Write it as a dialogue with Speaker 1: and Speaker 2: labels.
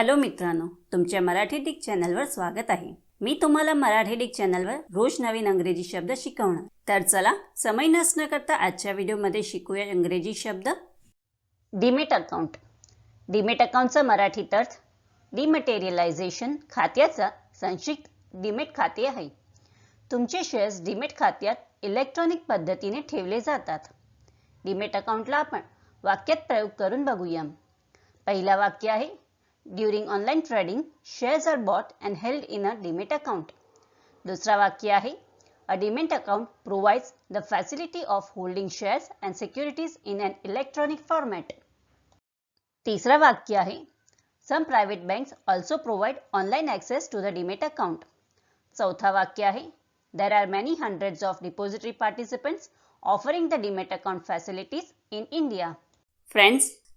Speaker 1: Hello मित्रांनो तुमच्या Marathi Dick चॅनलवर स्वागत आहे. मी तुम्हाला मराठी डिक चॅनलवर रोज नवीन अंग्रेजी शब्द शिकवणार. तर चला समय नसणं करता आजच्या व्हिडिओमध्ये शिकूया इंग्रजी शब्द. डिमेट अकाउंट डीमेट अकाउंटचा मराठीत अर्थ डिमटेरियलायझेशन खात्याचा संक्षिप्त डिमेट खाते आहे. तुमचे शेअर्स डिमेट खात्यात इलेक्ट्रॉनिक पद्धतीने ठेवले जातात. डीमेट अकाउंटला आपण वाक्यात प्रयोग करून बघूया. पहिला वाक्य आहे during online trading shares are bought and held in a demat account दुसरा वाक्य आहे a demat account provides the facility of holding shares and securities in an electronic format तिसरा वाक्य आहे some private banks also provide online access to the demat account चौथा वाक्य आहे there are many hundreds of depository participants offering the demat account facilities in India friends